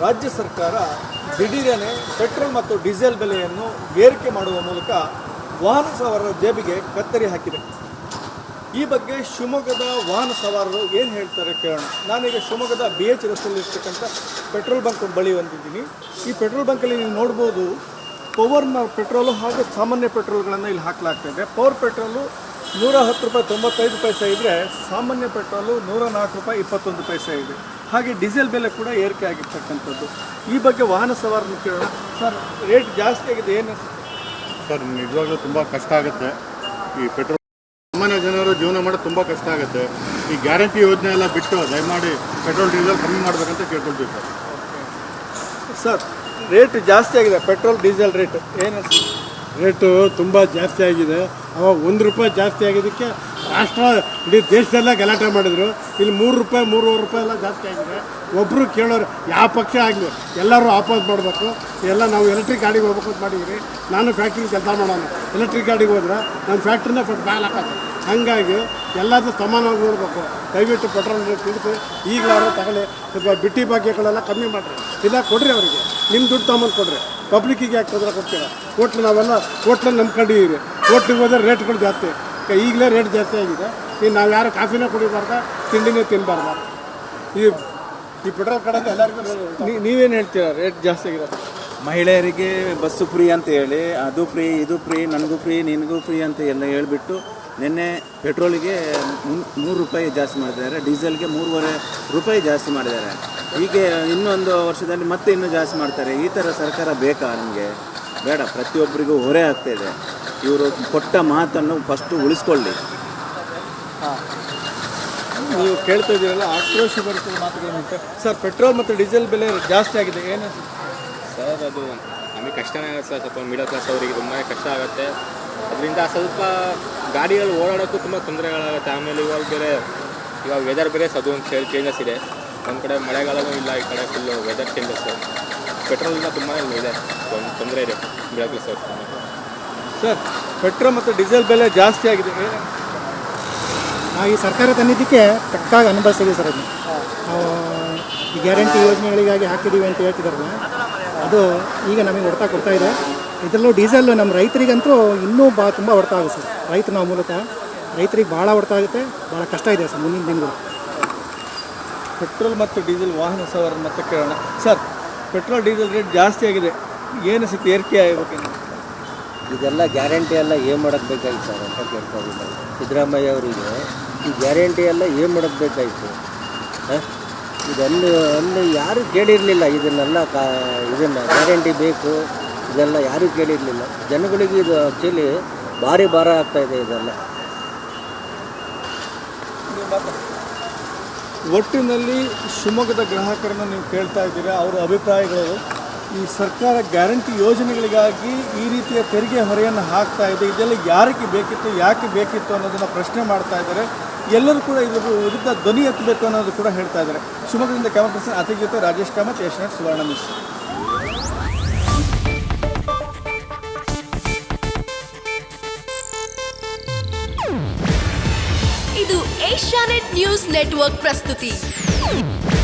ರಾಜ್ಯ ಸರ್ಕಾರ ದಿಢೀರನೆ ಪೆಟ್ರೋಲ್ ಮತ್ತು ಡೀಸೆಲ್ ಬೆಲೆಯನ್ನು ಏರಿಕೆ ಮಾಡುವ ಮೂಲಕ ವಾಹನ ಸವಾರರ ಜೇಬಿಗೆ ಕತ್ತರಿ ಹಾಕಿದೆ. ಈ ಬಗ್ಗೆ ಶಿವಮೊಗ್ಗದ ವಾಹನ ಸವಾರರು ಏನು ಹೇಳ್ತಾರೆ ಕೇಳೋಣ. ನಾನೀಗ ಶಿವಮೊಗ್ಗದ ಬಿ ಎಚ್ ರಸ್ತೆಯಲ್ಲಿರ್ತಕ್ಕಂಥ ಪೆಟ್ರೋಲ್ ಬಂಕ್ ಬಳಿ ಬಂದಿದ್ದೀನಿ. ಈ ಪೆಟ್ರೋಲ್ ಬಂಕಲ್ಲಿ ನೀವು ನೋಡ್ಬೋದು ಪವರ್ನ ಪೆಟ್ರೋಲು ಹಾಗೂ ಸಾಮಾನ್ಯ ಪೆಟ್ರೋಲ್ಗಳನ್ನು ಇಲ್ಲಿ ಹಾಕಲಾಗ್ತಾ ಇದೆ. ಪವರ್ ಪೆಟ್ರೋಲು ನೂರ ಹತ್ತು ರೂಪಾಯಿ ತೊಂಬತ್ತೈದು ಪೈಸೆ ಇದ್ದರೆ ಸಾಮಾನ್ಯ ಪೆಟ್ರೋಲು ನೂರ ನಾಲ್ಕು ರೂಪಾಯಿ ಇಪ್ಪತ್ತೊಂದು ಪೈಸೆ ಇದೆ. ಹಾಗೆ ಡೀಸೆಲ್ ಬೆಲೆ ಕೂಡ ಏರಿಕೆ ಆಗಿರ್ತಕ್ಕಂಥದ್ದು. ಈ ಬಗ್ಗೆ ವಾಹನ ಸವಾರನ್ನು ಕೇಳೋಣ. ಸರ್ ರೇಟ್ ಜಾಸ್ತಿ ಆಗಿದೆ ಏನು ಸರ್ ನಿಜವಾಗ್ಲೂ ತುಂಬ ಕಷ್ಟ ಆಗುತ್ತೆ. ಈ ಪೆಟ್ರೋಲ್ ಸಾಮಾನ್ಯ ಜನರು ಜೀವನ ಮಾಡೋದು ತುಂಬ ಕಷ್ಟ ಆಗುತ್ತೆ. ಈ ಗ್ಯಾರಂಟಿ ಯೋಜನೆ ಎಲ್ಲ ಬಿಟ್ಟು ದಯಮಾಡಿ ಪೆಟ್ರೋಲ್ ಡೀಸೆಲ್ ಕಮ್ಮಿ ಮಾಡಬೇಕಂತ ಕೇಳ್ಕೊಳ್ತೀವಿ ಸರ್. ಸರ್ ರೇಟ್ ಜಾಸ್ತಿ ಆಗಿದೆ ಪೆಟ್ರೋಲ್ ಡೀಸೆಲ್ ರೇಟ್ ಏನು ರೇಟು ತುಂಬ ಜಾಸ್ತಿ ಆಗಿದೆ. ಅವಾಗ ಒಂದು ರೂಪಾಯಿ ಜಾಸ್ತಿ ಆಗಿದ್ದಕ್ಕೆ ರಾಷ್ಟ್ರ, ಇಡೀ ದೇಶದೆಲ್ಲ ಗಲಾಟೆ ಮಾಡಿದರು. ಇಲ್ಲಿ ಮೂರು ರೂಪಾಯಿ, ಮೂರುವರೆ ರೂಪಾಯಿ ಎಲ್ಲ ಜಾಸ್ತಿ ಆಗಿದೆ. ಒಬ್ಬರು ಕೇಳೋರು, ಯಾವ ಪಕ್ಷ ಆಗಲಿ, ಎಲ್ಲರೂ ಆಪೋಸ್ ಮಾಡಬೇಕು. ಎಲ್ಲ ನಾವು ಎಲೆಕ್ಟ್ರಿಕ್ ಗಾಡಿಗೆ ಹೋಗ್ಬೇಕು ಅಂತ ಮಾಡಿದ್ರಿ ನಾನು ಫ್ಯಾಕ್ಟ್ರಿ ಕೆಲಸ ಮಾಡೋಣ. ಎಲೆಕ್ಟ್ರಿಕ್ ಗಾಡಿಗೆ ಹೋದ್ರೆ ನಮ್ಮ ಫ್ಯಾಕ್ಟ್ರಿನ ಫಸ್ಟ್ ಬ್ಯಾಲ್ ಹಾಕೋದು. ಹಾಗಾಗಿ ಎಲ್ಲದೂ ಸಮಾನವಾಗಿ ನೋಡಬೇಕು. ದಯವಿಟ್ಟು ಪೆಟ್ರೋಲ್ ರೇಟ್ ತಿಳಿಸಿ ಈಗಲಾರು ತಗೊಳ್ಳಿ. ಸ್ವಲ್ಪ ಬಿಟ್ಟಿ ಭಾಗ್ಯಗಳೆಲ್ಲ ಕಮ್ಮಿ ಮಾಡಿರಿ. ಇಲ್ಲ, ಕೊಡ್ರಿ ಅವರಿಗೆ. ನಿಮ್ಮ ದುಡ್ಡು ತೊಗೊಂಬಂದು ಕೊಡ್ರಿ. ಪಬ್ಲಿಕ್ಕಿಗೆ ಯಾಕೆ ತೊಂದರೆ ಕೊಡ್ತೀರ? ಹೋಟ್ಲು ನಾವೆಲ್ಲ ಹೋಟ್ಲಲ್ಲಿ ನಂಬ್ಕೊಂಡಿದ್ದೀರಿ ಹೋಟ್ಲಿಗೆ ಹೋದ್ರೆ ರೇಟ್ಗಳು ಜಾಸ್ತಿ. ಈಗ ಈಗಲೇ ರೇಟ್ ಜಾಸ್ತಿ ಆಗಿದೆ. ಇನ್ನು ನಾವು ಯಾರು ಕಾಫಿನೇ ಕುಡಿಬಾರ್ದ ತಿಂಡಿನೇ ತಿನ್ನಬಾರ್ದು ಈ ಈ ಪೆಟ್ರೋಲ್ ಕಡೆಯಿಂದ ಎಲ್ಲರಿಗೂ ನೀವೇನು ಹೇಳ್ತೀರಾ? ರೇಟ್ ಜಾಸ್ತಿ ಆಗಿದೆ ಮಹಿಳೆಯರಿಗೆ ಬಸ್ಸು ಫ್ರೀ ಅಂತ ಹೇಳಿ ಅದು ಫ್ರೀ ಇದು ಫ್ರೀ ನನಗೂ ಫ್ರೀ ನಿನಗೂ ಫ್ರೀ ಅಂತ ಎಲ್ಲ ಹೇಳಿಬಿಟ್ಟು ನಿನ್ನೆ ಪೆಟ್ರೋಲಿಗೆ ಮೂರು ರೂಪಾಯಿ ಜಾಸ್ತಿ ಮಾಡಿದ್ದಾರೆ ಡೀಸೆಲ್ಗೆ ಮೂರುವರೆ ರೂಪಾಯಿ ಜಾಸ್ತಿ ಮಾಡಿದ್ದಾರೆ. ಹೀಗೆ ಇನ್ನೊಂದು ವರ್ಷದಲ್ಲಿ ಮತ್ತೆ ಇನ್ನೂ ಜಾಸ್ತಿ ಮಾಡ್ತಾರೆ. ಈ ಥರ ಸರ್ಕಾರ ಬೇಕಾ ನಮಗೆ? ಬೇಡ ಪ್ರತಿಯೊಬ್ಬರಿಗೂ ಹೊರೆ ಆಗ್ತಾಯಿದೆ ಇವರು ಕೊಟ್ಟ ಮಾತನ್ನು ಫಸ್ಟು ಉಳಿಸ್ಕೊಳ್ಳಿ. ನೀವು ಕೇಳ್ತಾ ಇದ್ದೀರಲ್ಲ ಆಕ್ರೋಶ ಬರ್ತದೆ ಮಾತುಗಳು ಸರ್ ಪೆಟ್ರೋಲ್ ಮತ್ತು ಡೀಸೆಲ್ ಬೆಲೆ ಜಾಸ್ತಿ ಆಗಿದೆ ಏನು ಸರ್ ಅದು ನಮಗೆ ಕಷ್ಟನೇ ಆಗುತ್ತೆ ಸರ್ ಸ್ವಲ್ಪ ಮಿಡಲ್ ಕ್ಲಾಸ್ ಅವರಿಗೆ ತುಂಬಾ ಕಷ್ಟ ಆಗುತ್ತೆ. ಅದರಿಂದ ಸ್ವಲ್ಪ ಗಾಡಿಗಳು ಓಡಾಡೋಕ್ಕೂ ತುಂಬ ತೊಂದರೆಗಳಾಗುತ್ತೆ. ಆಮೇಲೆ ಇವಾಗ ಬೇರೆ ಇವಾಗ ವೆದರ್ ಬೇರೆ ಅದು ಒಂದು ಚೇಂಜಸ್ ಇದೆ. ಒಂದು ಕಡೆ ಮಳೆಗಾಲವೂ ಇಲ್ಲ ಈ ಕಡೆ ಫುಲ್ಲು ವೆದರ್ ಚೇಂಜಸ್ ಪೆಟ್ರೋಲಿಂದ ತುಂಬ ಇದೆ ಒಂದು ತೊಂದರೆ ಇದೆ ಮಿಡಲ್ ಕ್ಲಾಸ್ ಅವ್ರಿಗೆ. ಸರ್ ಪೆಟ್ರೋಲ್ ಮತ್ತು ಡೀಸೆಲ್ ಬೆಲೆ ಜಾಸ್ತಿ ಆಗಿದೆ. ನಾವು ಈ ಸರ್ಕಾರ ತಂದಿದ್ದಕ್ಕೆ ತಕ್ಕಾಗಿ ಅನುಭವಿಸ್ತೀವಿ ಸರ್ ಅದನ್ನು. ನಾವು ಈ ಗ್ಯಾರಂಟಿ ಯೋಜನೆಗಳಿಗಾಗಿ ಹಾಕಿದ್ದೀವಿ ಅಂತ ಹೇಳ್ತಿದ್ದಾರೆ. ಅದು ಈಗ ನಮಗೆ ಹೊಡ್ತಾ ಕೊಡ್ತಾ ಇದೆ. ಇದರಲ್ಲೂ ಡೀಸೆಲ್ ನಮ್ಮ ರೈತರಿಗಂತೂ ಇನ್ನೂ ಬಾ ತುಂಬ ಹೊಡ್ತಾ ಆಗುತ್ತೆ ಸರ್. ರೈತರು ನಾವು ಮೂಲಕ ರೈತರಿಗೆ ಭಾಳ ಹೊಡ್ತಾ ಆಗುತ್ತೆ. ಭಾಳ ಕಷ್ಟ ಇದೆ ಸರ್ ಮುಂದಿನ ದಿನಗಳು. ಪೆಟ್ರೋಲ್ ಮತ್ತು ಡೀಸೆಲ್ ವಾಹನ ಸವಾರ ಮತ್ತೆ ಕೇಳೋಣ. ಸರ್ ಪೆಟ್ರೋಲ್ ಡೀಸೆಲ್ ರೇಟ್ ಜಾಸ್ತಿ ಆಗಿದೆ. ಏನು ಸಿಕ್ತು ಏರಿಕೆ ಆಗಬೇಕು ಇದೆಲ್ಲ ಗ್ಯಾರಂಟಿ ಎಲ್ಲ ಏನು ಮಾಡೋಕ್ಕೆ ಬೇಕಾಗಿತ್ತು ಸರ್ ಅಂತ ಕೇಳ್ತಾ ಸಿದ್ದರಾಮಯ್ಯ ಅವರಿಗೆ ಈ ಗ್ಯಾರಂಟಿ ಎಲ್ಲ ಏನು ಮಾಡೋಕ್ಕೆ ಬೇಕಾಯಿತು ಇದನ್ನು ಒಂದು ಯಾರೂ ಕೇಳಿರಲಿಲ್ಲ ಇದನ್ನೆಲ್ಲ ಕಾ ಇದನ್ನು ಗ್ಯಾರಂಟಿ ಬೇಕು, ಇದೆಲ್ಲ ಯಾರೂ ಕೇಳಿರಲಿಲ್ಲ. ಜನಗಳಿಗೆ ಇದು ಆ್ಯಕ್ಚುಲಿ ಭಾರಿ ಭಾರ ಆಗ್ತಾಯಿದೆ ಇದೆಲ್ಲ. ಒಟ್ಟಿನಲ್ಲಿ ಶಿವಮೊಗ್ಗದ ಗ್ರಾಹಕರನ್ನು ನೀವು ಕೇಳ್ತಾ ಇದ್ದೀರಾ, ಅವರ ಅಭಿಪ್ರಾಯಗಳು? ಈ ಸರ್ಕಾರ ಗ್ಯಾರಂಟಿ ಯೋಜನೆಗಳಿಗಾಗಿ ಈ ರೀತಿಯ ತೆರಿಗೆ ಹೊರೆಯನ್ನು ಹಾಕ್ತಾ ಇದೆ. ಇದೆಲ್ಲ ಯಾರಿಗೆ ಬೇಕಿತ್ತು, ಯಾಕೆ ಬೇಕಿತ್ತು ಅನ್ನೋದನ್ನು ಪ್ರಶ್ನೆ ಮಾಡ್ತಾ ಇದ್ದಾರೆ. ಎಲ್ಲರೂ ಕೂಡ ಇದ್ರ ವಿರುದ್ಧ ಧ್ವನಿ ಎತ್ತಬೇಕು ಅನ್ನೋದು ಕೂಡ ಹೇಳ್ತಾ ಇದ್ದಾರೆ. ಶಿವಮೊಗ್ಗದಿಂದ ಕ್ಯಾಮರಾ ಪರ್ಸನ್ ಅತಿ ಜೊತೆ ರಾಜೇಶ್ ಕಾಮತ್ ಯಶ್ವನಾಥ್ ಸುವರ್ಣ ನ್ಯೂಸ್. ಇದು ಏಷ್ಯಾನೆಟ್ ನ್ಯೂಸ್ ನೆಟ್ವರ್ಕ್ ಪ್ರಸ್ತುತಿ.